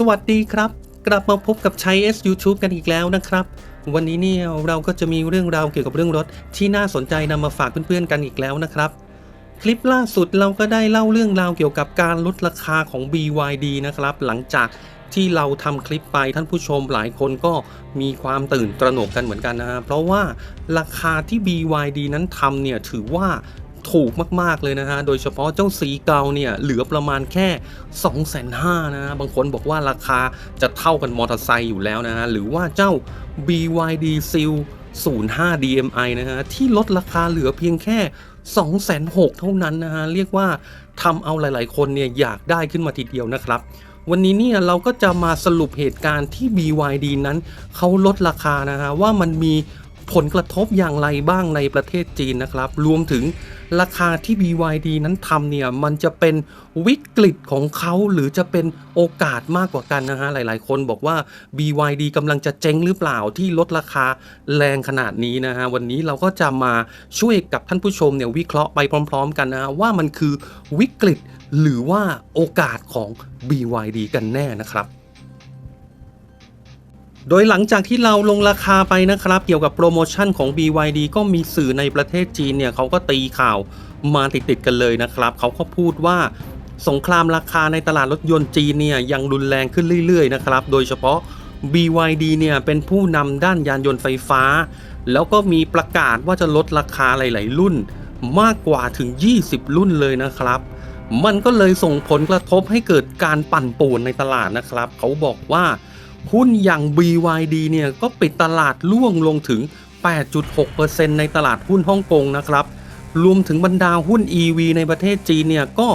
สวัสดีครับ กลับมาพบกับชัย S YouTube กันอีกแล้วนะครับ วันนี้เนี่ยเราก็จะมีเรื่องราวเกี่ยวกับเรื่องรถที่น่าสนใจนำมาฝากเพื่อนๆกันอีกแล้วนะครับ คลิปล่าสุดเราก็ได้เล่าเรื่องราวเกี่ยวกับการลดราคาของ BYD นะครับ หลังจากที่เราทำคลิปไปท่านผู้ชมหลายคนก็มีความตื่นตระหนกกันเหมือนกันนะฮะเพราะว่าราคาที่ BYD นั้นทำเนี่ยถือว่า ถูกมากๆเลยนะฮะ โดยเฉพาะเจ้าสีเกาเนี่ยเหลือประมาณแค่ 2 5 0 0 0นะฮะ บางคนบอกว่าราคาจะเท่ากันมอเตอร์ไซค์อยู่แล้วนะฮะ หรือว่าเจ้า BYD Seal 05 DMI นะฮะ ที่ลดราคาเหลือเพียงแค่2,600เท่านั้นนะฮะ เรียกว่าทำเอาหลายๆ คนเนี่ยอยากได้ขึ้นมาทีเดียวนะครับวันนี้เนี่ยเราก็จะมาสรุปเหตุการณ์ที่ BYD นั้นเขาลดราคานะฮะว่ามันมี ผลกระทบอย่างไรบ้างในประเทศจีนนะครับ รวมถึงราคาที่ BYD นั้นทำเนี่ยมันจะเป็นวิกฤตของเขาหรือจะเป็นโอกาสมากกว่ากันนะฮะหลายๆ คนบอกว่า BYD กำลังจะเจ๊งหรือเปล่าที่ลดราคาแรงขนาดนี้นะฮะวันนี้เราก็จะมาช่วยกับท่านผู้ชมเนี่ยวิเคราะห์ไปพร้อม ๆ กันนะฮะว่ามันคือวิกฤตหรือว่าโอกาสของ BYD กันแน่นะครับ โดยหลังจากที่เราลงราคาไปนะครับ เกี่ยวกับโปรโมชั่นของ BYD ก็มีสื่อในประเทศจีนเนี่ยเขาก็ตีข่าวมาติดๆกันเลยนะครับ เขาก็พูดว่าสงครามราคาในตลาดรถยนต์จีนเนี่ยยังรุนแรงขึ้นเรื่อยๆนะครับ โดยเฉพาะ BYD เนี่ยเป็นผู้นำด้านยานยนต์ไฟฟ้า แล้วก็มีประกาศว่าจะลดราคาหลาย ๆ รุ่น มากกว่าถึง 20 รุ่นเลยนะครับ มันก็เลยส่งผลกระทบให้เกิดการปั่นป่วนในตลาดนะครับ เขาบอกว่า หุ้นอย่าง BYD เนี่ยก็ปิดตลาดล่วงลงถึง 8.6%ในตลาดหุ้นฮ่องกงนะครับ รวมถึงบรรดาหุ้น EV ในประเทศจีนเนี่ยก็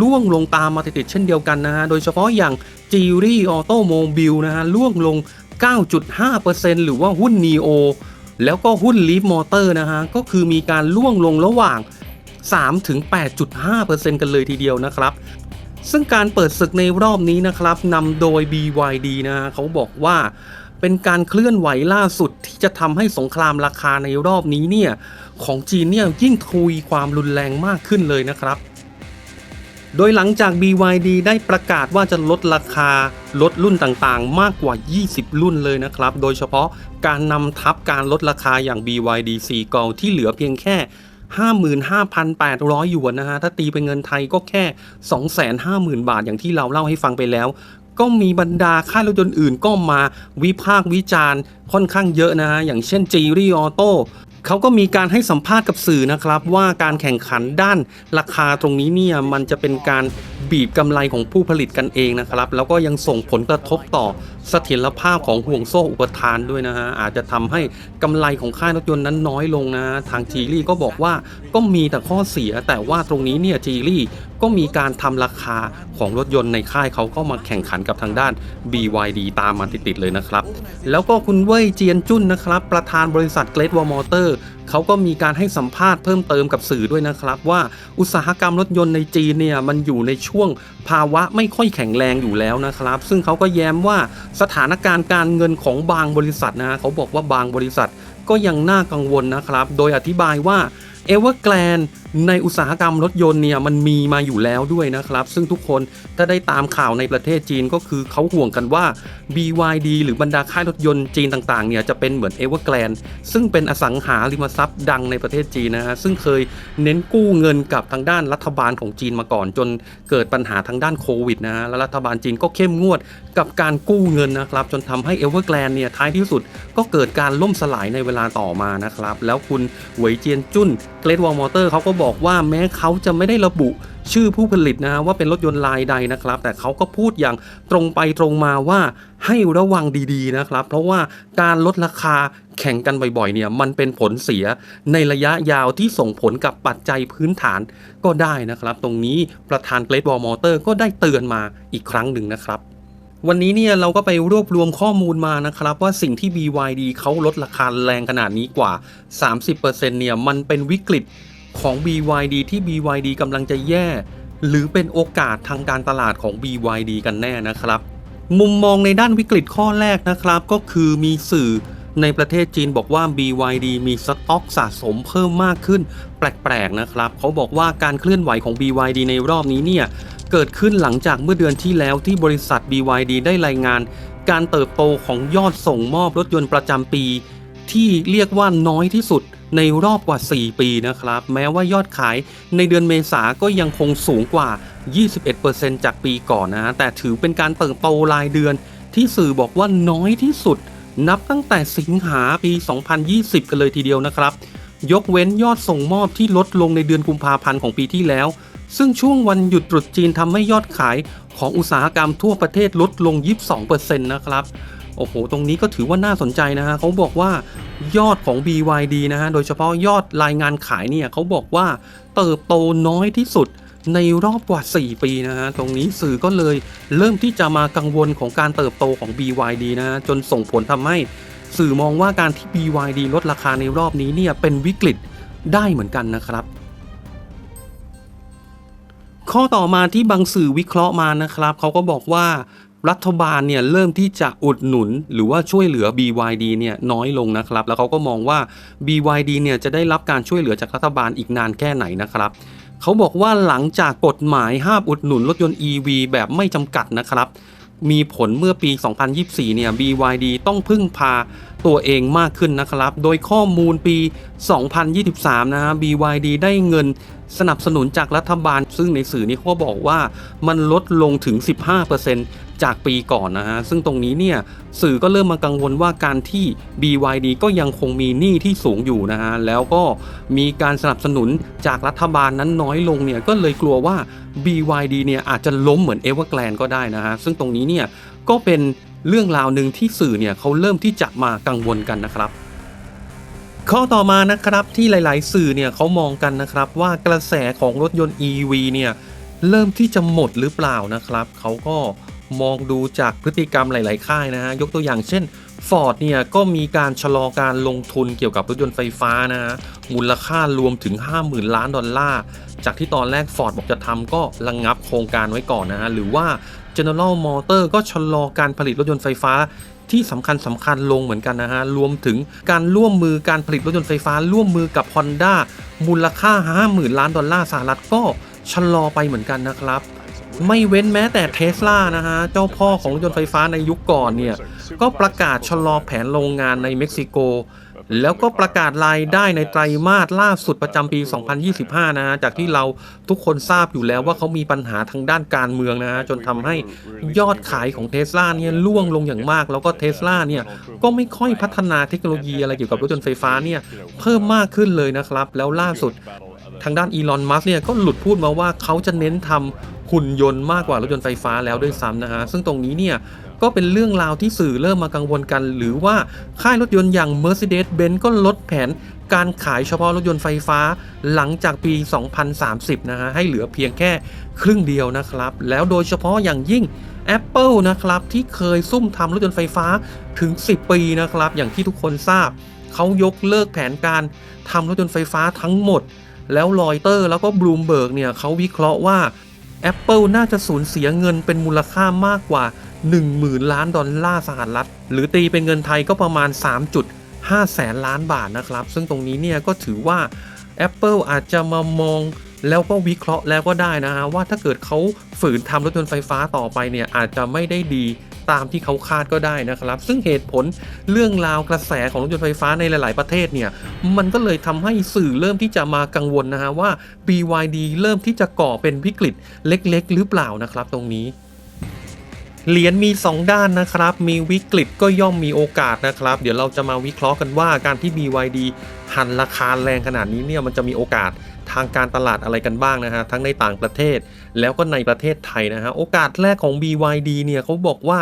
ล่วงลงตามมาติดๆเช่นเดียวกันนะฮะ โดยเฉพาะอย่าง g i r i Automobile นะฮะล่วงลง 9.5%หรือว่าหุ้น NEO แล้วก็หุ้น Leap Motor นะฮะ ก็คือมีการล่วงลงระหว่าง 3-8.5%กันเลยทีเดียวนะครับ ซึ่งการเปิดศึกในรอบนี้นะครับนำโดย BYD นะฮะเขาบอกว่าเป็นการเคลื่อนไหวล่าสุดที่จะทำให้สงครามราคาในรอบนี้เนี่ยของจีนเนี่ยยิ่งทวีความรุนแรงมากขึ้นเลยนะครับ โดยหลังจาก BYD ได้ประกาศว่าจะลดราคาลดรุ่นต่างๆ มากกว่า 20 รุ่นเลยนะครับ โดยเฉพาะการนำทับการลดราคาอย่าง BYD c g o ที่เหลือเพียงแค่ 55,800 หยวนนะฮะ ถ้าตีเป็นเงินไทยก็แค่ 250,000 บาทอย่างที่เราเล่าให้ฟังไปแล้ว ก็มีบรรดาค่ายรถยนต์อื่นก็มาวิพากษ์วิจารณ์ค่อนข้างเยอะนะฮะ อย่างเช่นจีรีออโต้เขาก็มีการให้สัมภาษณ์กับสื่อนะครับ ว่าการแข่งขันด้านราคาตรงนี้เนี่ยมันจะเป็นการ บีบกำไรของผู้ผลิตกันเองนะครับ แล้วก็ยังส่งผลกระทบต่อเสถียรภาพของห่วงโซ่อุปทานด้วยนะฮะอาจจะทำให้กำไรของค่ายรถยนต์นั้นน้อยลงนะฮะทางจีรี่ก็บอกว่าก็มีแต่ข้อเสียแต่ว่าตรงนี้เนี่ยจีรี่ ก็มีการทำราคาของรถยนต์ในค่ายเขาก็มาแข่งขันกับทางด้าน BYD ตามมาติดๆเลยนะครับ แล้วก็คุณเว่ยเจียนจุ้นนะครับ ประธานบริษัทเกรดวอร์มอเตอร์เขาก็มีการให้สัมภาษณ์เพิ่มเติมกับสื่อด้วยนะครับว่าอุตสาหกรรมรถยนต์ในจีนเนี่ยมันอยู่ในช่วงภาวะไม่ค่อยแข็งแรงอยู่แล้วนะครับ ซึ่งเขาก็แย้มว่าสถานการณ์การเงินของบางบริษัทนะเขาบอกว่าบางบริษัทก็ยังน่ากังวลนะครับ โดยอธิบายว่าเอเวอร์แกลนในอุตสาหกรรมรถยนต์เนี่ยมันมีมาอยู่แล้วด้วยนะครับ ซึ่งทุกคนถ้าได้ตามข่าวในประเทศจีนก็คือเขาห่วงกันว่า BYD หรือบรรดาค่ายรถยนต์จีนต่างๆเนี่ยจะเป็นเหมือนเอเวอร์แกลนซึ่งเป็นอสังหาริมทรัพย์ดังในประเทศจีนนะฮะซึ่งเคยเน้นกู้เงินกับทางด้านรัฐบาลของจีนมาก่อน จนเกิดปัญหาทางด้านโควิดนะฮะแล้วรัฐบาลจีนก็เข้มงวดกับการกู้เงินนะครับ จนทำให้เอเวอร์แกลนเนี่ยท้ายที่สุดก็เกิดการล่มสลายในเวลาต่อมานะครับแล้วคุณเหวยเจียนจุ้นเกรดวอลมอเตอร์เขาก็บอกว่าแม้เขาจะไม่ได้ระบุชื่อผู้ผลิตนะฮะว่าเป็นรถยนต์รายใดนะครับ แต่เขาก็พูดอย่างตรงไปตรงมาว่าให้ระวังดีๆนะครับ เพราะว่าการลดราคาแข่งกันบ่อยๆเนี่ยมันเป็นผลเสียในระยะยาวที่ส่งผลกับปัจจัยพื้นฐานก็ได้นะครับ ตรงนี้ประธานเกรดวอลมอเตอร์ก็ได้เตือนมาอีกครั้งหนึ่งนะครับวันนี้เนี่ยเราก็ไปรวบรวมข้อมูลมานะครับ ว่าสิ่งที่ BYD เขาลดราคาแรงขนาดนี้กว่า 30%เนี่ยมันเป็นวิกฤต ของ BYD ที่ BYD กำลังจะแย่ หรือเป็นโอกาสทางการตลาดของ BYD กันแน่นะครับ มุมมองในด้านวิกฤตข้อแรกนะครับ ก็คือมีสื่อในประเทศจีนบอกว่า BYD มีสต็อกสะสมเพิ่มมากขึ้น แปลกๆนะครับ เขาบอกว่าการเคลื่อนไหวของ BYD ในรอบนี้เนี่ยเกิดขึ้นหลังจากเมื่อเดือนที่แล้วที่บริษัท BYD ได้รายงาน การเติบโตของยอดส่งมอบรถยนต์ประจำปี ที่เรียกว่าน้อยที่สุด ในรอบกว่า 4 ปีนะครับ แม้ว่ายอดขายในเดือนเมษาก็ยังคงสูงกว่า 21%จากปีก่อนนะฮะแต่ถือเป็นการเติบโตรายเดือนที่สื่อบอกว่าน้อยที่สุด นับตั้งแต่สิงหาปี 2020 กันเลยทีเดียวนะครับ ยกเว้นยอดส่งมอบที่ลดลงในเดือนกุมภาพันธ์ของปีที่แล้ว ซึ่งช่วงวันหยุดตรุษจีนทำให้ยอดขายของอุตสาหกรรมทั่วประเทศลดลง 22%นะครับ โอ้โห ตรงนี้ก็ถือว่าน่าสนใจนะฮะเขาบอกว่ายอดของ BYD นะฮะ โดยเฉพาะยอดรายงานขายเนี่ยเขาบอกว่าเติบโตน้อยที่สุดในรอบกว่า 4 ปีนะฮะ ตรงนี้สื่อก็เลยเริ่มที่จะมากังวลของการเติบโตของ BYD นะฮะ จนส่งผลทำให้สื่อมองว่าการที่ BYD ลดราคาในรอบนี้เนี่ยเป็นวิกฤตได้เหมือนกันนะครับ ข้อต่อมาที่บางสื่อวิเคราะห์มานะครับเขาก็บอกว่า รัฐบาลเนี่ยเริ่มที่จะอุดหนุนหรือว่าช่วยเหลือ BYD เนี่ยน้อยลงนะครับ แล้วเขาก็มองว่า BYD เนี่ยจะได้รับการช่วยเหลือจากรัฐบาลอีกนานแค่ไหนนะครับเขาบอกว่าหลังจากกฎหมายห้ามอุดหนุนรถยนต์ EV แบบไม่จำกัดนะครับ มีผลเมื่อปี 2024 เนี่ย BYD ต้องพึ่งพาตัวเองมากขึ้นนะครับ โดยข้อมูลปี 2023 นะฮะ BYD ได้เงินสนับสนุนจากรัฐบาล ซึ่งในสื่อนี้เขาก็บอกว่ามันลดลงถึง 15% จากปีก่อนนะฮะ ซึ่งตรงนี้เนี่ยสื่อก็เริ่มมากังวลว่าการที่ BYD ก็ยังคงมีหนี้ที่สูงอยู่นะฮะ แล้วก็มีการสนับสนุนจากรัฐบาลนั้นน้อยลงเนี่ยก็เลยกลัวว่า BYD เนี่ยอาจจะล้มเหมือน e v e r g r a n d ก็ได้นะฮะ ซึ่งตรงนี้เนี่ยก็เป็นเรื่องราวหนึ่งที่สื่อเนี่ยเขาเริ่มที่จะมากังวลกันนะครับข้อต่อมานะครับที่หลาย ๆ สื่อเนี่ยเขามองกันนะครับว่ากระแสของรถยนต์ EV เนี่ยเริ่มที่จะหมดหรือเปล่านะครับเขาก็ มองดูจากพฤติกรรมหลาย ๆ ค่ายนะฮะยกตัวอย่างเช่น Ford เนี่ยก็มีการชะลอการลงทุนเกี่ยวกับรถยนต์ไฟฟ้านะฮะมูลค่ารวมถึง 50,000 ล้านดอลลาร์จากที่ตอนแรก Ford บอกจะทำก็ระงงับโครงการไว้ก่อนนะฮะหรือว่า General Motor ก็ชะลอการผลิตรถยนต์ไฟฟ้าที่สำคัญสำคัญลงเหมือนกันนะฮะ รวมถึงการร่วมมือการผลิตรถยนต์ไฟฟ้า ร่วมมือกับ Honda มูลค่า 50,000 ล้านดอลลาร์สหรัฐก็ชะลอไปเหมือนกันนะครับ ไม่เว้นแม้แต่เทสลานะฮะ เจ้าพ่อของรถยนต์ไฟฟ้าในยุคก่อนเนี่ย ก็ประกาศชะลอแผนโรงงานในเม็กซิโก แล้วก็ประกาศรายได้ในไตรมาสล่าสุดประจำปี 2025 นะฮะ จากที่เราทุกคนทราบอยู่แล้วว่าเขามีปัญหาทางด้านการเมืองนะฮะ จนทำให้ยอดขายของเทสลาเนี่ยล่วงลงอย่างมาก แล้วก็เทสลาเนี่ยก็ไม่ค่อยพัฒนาเทคโนโลยีอะไรเกี่ยวกับรถยนต์ไฟฟ้าเนี่ยเพิ่มมากขึ้นเลยนะครับ แล้วล่าสุดทางด้านอีลอน มัสเนี่ยก็หลุดพูดมาว่าเขาจะเน้นทำ หุ่นยนต์มากกว่ารถยนต์ไฟฟ้าแล้วด้วยซ้ำนะฮะซึ่งตรงนี้เนี่ยก็เป็นเรื่องราวที่สื่อเริ่มมากังวลกัน หรือว่าค่ายรถยนต์อย่าง Mercedes-Benz ก็ลดแผนการขายเฉพาะรถยนต์ไฟฟ้าหลังจากปี 2030 นะฮะให้เหลือเพียงแค่ครึ่งเดียวนะครับ แล้วโดยเฉพาะอย่างยิ่ง Apple นะครับที่เคยซุ่มทำรถยนต์ไฟฟ้าถึง 10 ปีนะครับ อย่างที่ทุกคนทราบ เขายกเลิกแผนการทำรถยนต์ไฟฟ้าทั้งหมด แล้วรอยเตอร์แล้วก็บลูมเบิร์กเนี่ยเขาวิเคราะห์ว่า Apple น่าจะสูญเสียเงินเป็นมูลค่ามากกว่า 10,000 ล้านดอลลาร์สหรัฐ หรือตีเป็นเงินไทยก็ประมาณ 3.5 แสนล้านบาทนะครับ ซึ่งตรงนี้เนี่ยก็ถือว่า Apple อาจจะมามองแล้วก็วิเคราะห์แล้วก็ได้นะฮะว่าถ้าเกิดเขาฝืนทำรถยนต์ไฟฟ้าต่อไปเนี่ยอาจจะไม่ได้ดี ตามที่เขาคาดก็ได้นะครับ ซึ่งเหตุผลเรื่องราวกระแสของรถยนต์ไฟฟ้าในหลาย ๆ ประเทศเนี่ยมันก็เลยทำให้สื่อเริ่มที่จะมากังวลนะฮะว่า BYD เริ่มที่จะก่อเป็นวิกฤตเล็ก ๆ หรือเปล่านะครับตรงนี้เหรียญมี 2 ด้านนะครับ มีวิกฤตก็ย่อมมีโอกาสนะครับ เดี๋ยวเราจะมาวิเคราะห์กันว่าการที่ BYD หันราคาแรงขนาดนี้เนี่ยมันจะมีโอกาสทางการตลาดอะไรกันบ้างนะฮะทั้งในต่างประเทศ แล้วก็ในประเทศไทยนะฮะโอกาสแรกของ BYD เนี่ยเขาบอกว่า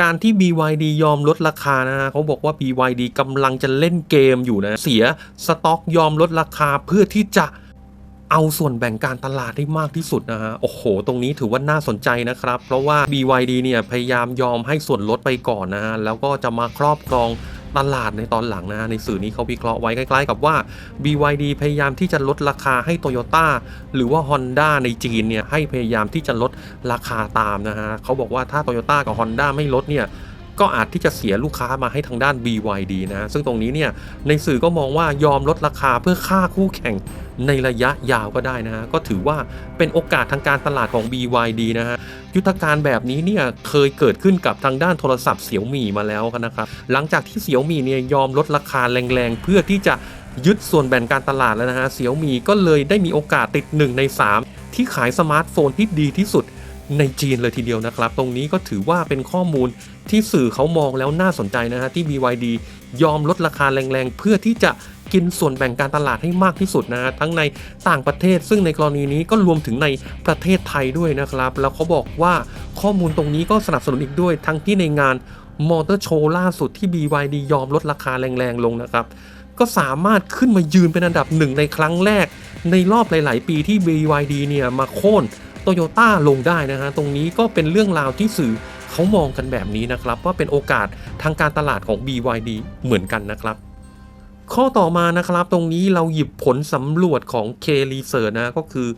การที่ BYD ยอมลดราคานะฮะเขาบอกว่า BYD กำลังจะเล่นเกมอยู่นะเสียสต็อกยอมลดราคาเพื่อที่จะเอาส่วนแบ่งการตลาดได้มากที่สุดนะฮะ โอ้โห ตรงนี้ถือว่าน่าสนใจนะครับ เพราะว่า BYD เนี่ยพยายามยอมให้ส่วนลดไปก่อนนะฮะ แล้วก็จะมาครอบครอง ตลาดในตอนหลังนะในสื่อนี้เขาวิเคราะห์ไว้ใกล้ๆกับว่า BYD พยายามที่จะลดราคาให้ Toyota หรือว่า Honda ในจีนเนี่ยให้พยายามที่จะลดราคาตามนะฮะเขาบอกว่าถ้า Toyota กับ Honda ไม่ลดเนี่ยก็อาจที่จะเสียลูกค้ามาให้ทางด้าน BYD นะ ซึ่งตรงนี้เนี่ยในสื่อก็มองว่ายอมลดราคาเพื่อฆ่าคู่แข่งในระยะยาวก็ได้นะฮะ ก็ถือว่าเป็นโอกาสทางการตลาดของ BYD นะฮะ ยุทธการแบบนี้เนี่ยเคยเกิดขึ้นกับทางด้านโทรศัพท์เสี่ยวมี่มาแล้วนะครับหลังจากที่เสี่ยวมี่เนี่ยยอมลดราคาแรงๆ เพื่อที่จะยึดส่วนแบ่งการตลาดแล้วนะฮะเสี่ยวมี่ก็เลยได้มีโอกาสติด 1 ใน 3 ที่ขายสมาร์ทโฟนที่ดีที่สุดในจีนเลยทีเดียวนะครับ ตรงนี้ก็ถือว่าเป็นข้อมูลที่สื่อเขามองแล้วน่าสนใจนะฮะที่ BYD ยอมลดราคาแรงๆ เพื่อที่จะกินส่วนแบ่งการตลาดให้มากที่สุดนะฮะทั้งในต่างประเทศ ซึ่งในกรณีนี้ก็รวมถึงในประเทศไทยด้วยนะครับ แล้วเขาบอกว่าข้อมูลตรงนี้ก็สนับสนุนอีกด้วย ทั้งที่ในงานมอเตอร์โชว์ล่าสุดที่ BYD ยอมลดราคาแรงๆ ลงนะครับ ก็สามารถขึ้นมายืนเป็นอันดับหนึ่งในครั้งแรก ในรอบหลาย ๆ ปีที่ BYD เนี่ยมาโค่นโตโยต้าลงได้นะฮะตรงนี้ก็เป็นเรื่องราวที่สื่อ เขามองกันแบบนี้นะครับ ว่าเป็นโอกาสทางการตลาดของ BYD เหมือนกันนะครับ ข้อต่อมานะครับตรงนี้เราหยิบผลสำรวจของ K Research นะก็คือ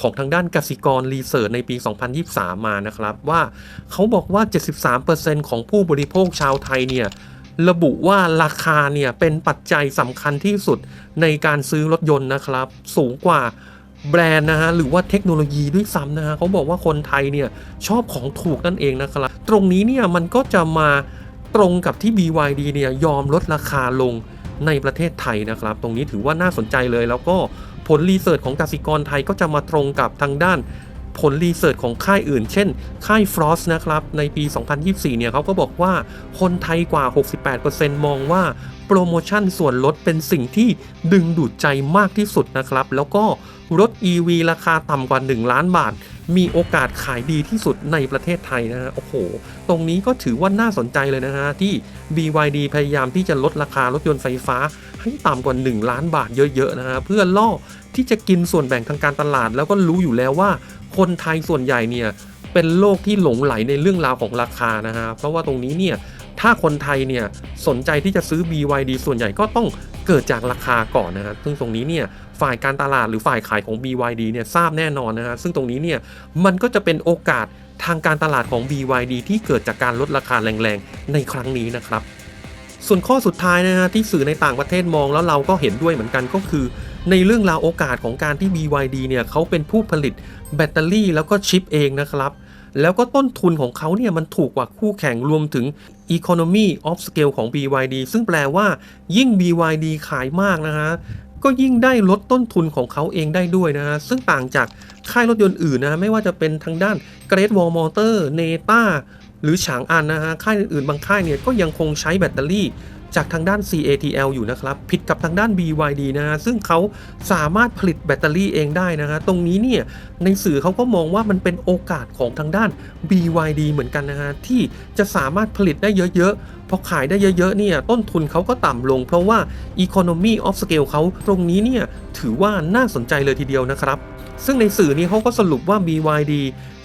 ของทางด้านกสิกรรีเสิร์ชในปี 2023 มานะครับ ว่าเขาบอกว่า 73%ของผู้บริโภคชาวไทยเนี่ยระบุว่าราคาเนี่ยเป็นปัจจัยสำคัญที่สุดในการซื้อรถยนต์นะครับ สูงกว่า แบรนด์นะฮะหรือว่าเทคโนโลยีด้วยซ้ำนะฮะเขาบอกว่าคนไทยเนี่ยชอบของถูกนั่นเองนะครับ ตรงนี้เนี่ยมันก็จะมาตรงกับที่ BYD เนี่ยยอมลดราคาลงในประเทศไทยนะครับ ตรงนี้ถือว่าน่าสนใจเลย แล้วก็ผลรีเสิร์ชของกสิกรไทยก็จะมาตรงกับทางด้านผลรีเสิร์ชของค่ายอื่น เช่น ค่าย Frost นะครับ ในปี 2024 เนี่ยเขาก็บอกว่าคนไทยกว่า 68%มองว่าโปรโมชั่นส่วนลดเป็นสิ่งที่ดึงดูดใจมากที่สุดนะครับ แล้วก็ รถ EV ราคาต่ำกว่า 1 ล้านบาท มีโอกาสขายดีที่สุดในประเทศไทยนะฮะโอ้โห ตรงนี้ก็ถือว่าน่าสนใจเลยนะฮะ ที่ BYD พยายามที่จะลดราคารถยนต์ไฟฟ้า ให้ต่ำกว่า 1 ล้านบาทเยอะๆนะฮะเพื่อล่อที่จะกินส่วนแบ่งทางการตลาด แล้วก็รู้อยู่แล้วว่า คนไทยส่วนใหญ่เนี่ยเป็นโลกที่หลงไหลในเรื่องราวของราคานะฮะเพราะว่าตรงนี้เนี่ยถ้าคนไทยเนี่ยสนใจที่จะซื้อ BYD ส่วนใหญ่ก็ต้อง เกิดจากราคาก่อนนะฮะซึ่งตรงนี้เนี่ยฝ่ายการตลาดหรือฝ่ายขายของ BYD เนี่ยทราบแน่นอนนะฮะซึ่งตรงนี้เนี่ยมันก็จะเป็นโอกาสทางการตลาดของ BYD ที่เกิดจากการลดราคาแรงๆ ในครั้งนี้นะครับ ส่วนข้อสุดท้ายนะฮะที่สื่อในต่างประเทศมองแล้วเราก็เห็นด้วยเหมือนกันก็คือ ในเรื่องราวโอกาสของการที่ BYD เนี่ยเขาเป็นผู้ผลิตแบตเตอรี่แล้วก็ชิปเองนะครับ แล้วก็ต้นทุนของเขาเนี่ยมันถูกกว่าคู่แข่งรวมถึง Economy of Scale ของ BYD ซึ่งแปลว่ายิ่ง BYD ขายมากนะฮะก็ยิ่งได้ลดต้นทุนของเขาเองได้ด้วยนะฮะ ซึ่งต่างจากค่ายรถยนต์อื่นนะไม่ว่าจะเป็นทางด้าน Great Wall Motor n e t a หรือฉางอันนะฮะ ค่ายอื่นๆบางค่ายเนี่ยก็ยังคงใช้แบตเตอรี่ จากทางด้าน CATL อยู่นะครับ ผิดกับทางด้าน BYD นะฮะซึ่งเขาสามารถผลิตแบตเตอรี่เองได้นะฮะตรงนี้เนี่ยในสื่อเขาก็มองว่ามันเป็นโอกาสของทางด้าน BYD เหมือนกันนะฮะที่จะสามารถผลิตได้เยอะๆพอขายได้เยอะๆเนี่ยต้นทุนเขาก็ต่ำลง เพราะว่า Economy of Scale เขาตรงนี้เนี่ยถือว่าน่าสนใจเลยทีเดียวนะครับซึ่งในสื่อนี้เขาก็สรุปว่า BYD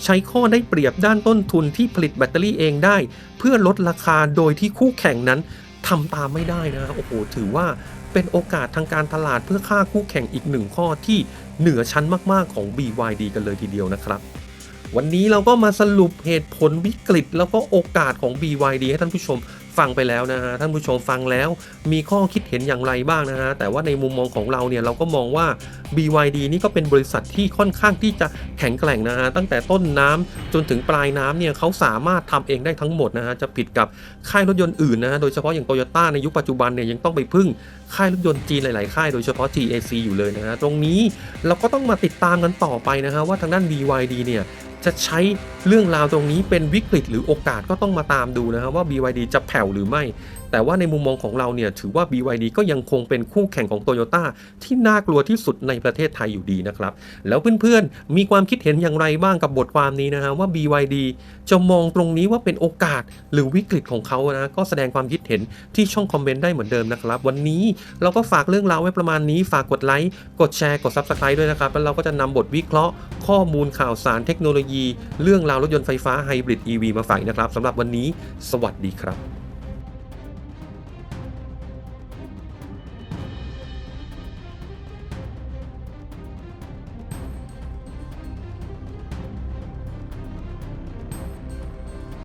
ใช้ข้อได้เปรียบด้านต้นทุนที่ผลิตแบตเตอรี่เองได้ เพื่อลดราคาโดยที่คู่แข่งนั้น ทำตามไม่ได้นะโอ้โหถือว่าเป็นโอกาสทางการตลาดเพื่อฆ่าคู่แข่งอีกหนึ่งข้อที่เหนือชั้นมาก ๆ ของ BYD กันเลยทีเดียวนะครับ วันนี้เราก็มาสรุปเหตุผลวิกฤต แล้วก็โอกาสของ BYD ให้ท่านผู้ชม ฟังไปแล้วนะฮะท่านผู้ชมฟังแล้วมีข้อคิดเห็นอย่างไรบ้างนะฮะแต่ว่าในมุมมองของเราเนี่ยเราก็มองว่า BYD นี่ก็เป็นบริษัทที่ค่อนข้างที่จะแข็งแกร่งนะฮะตั้งแต่ต้นน้ำจนถึงปลายน้ำเนี่ยเขาสามารถทำเองได้ทั้งหมดนะฮะจะผิดกับค่ายรถยนต์อื่นนะฮะโดยเฉพาะอย่างโตโยต้าในยุคปัจจุบันเนี่ยยังต้องไปพึ่งค่ายรถยนต์จีนหลาย ๆ ค่ายโดยเฉพาะ GAC อยู่เลยนะฮะตรงนี้เราก็ต้องมาติดตามกันต่อไปนะฮะว่าทางด้าน BYD เนี่ย จะใช้เรื่องราวตรงนี้เป็นวิกฤตหรือโอกาสก็ต้องมาตามดูนะครับว่า BYD จะแผ่วหรือไม่ แต่ว่าในมุมมองของเราเนี่ยถือว่า BYD ก็ยังคงเป็นคู่แข่งของ Toyota ที่น่ากลัวที่สุดในประเทศไทยอยู่ดีนะครับ แล้วเพื่อนๆ มีความคิดเห็นอย่างไรบ้างกับบทความนี้นะฮะว่า BYD จะมองตรงนี้ว่าเป็นโอกาสหรือวิกฤตของเขานะก็แสดงความคิดเห็นที่ช่องคอมเมนต์ได้เหมือนเดิมนะครับ วันนี้เราก็ฝากเรื่องราวไว้ประมาณนี้ฝากกดไลค์กดแชร์กด Subscribe ด้วยนะครับ แล้วเราก็จะนำบทวิเคราะห์ ข้อมูลข่าวสารเทคโนโลยี เรื่องราวรถยนต์ไฟฟ้าไฮบริด EV มาฝากนะครับสำหรับวันนี้ สวัสดีครับ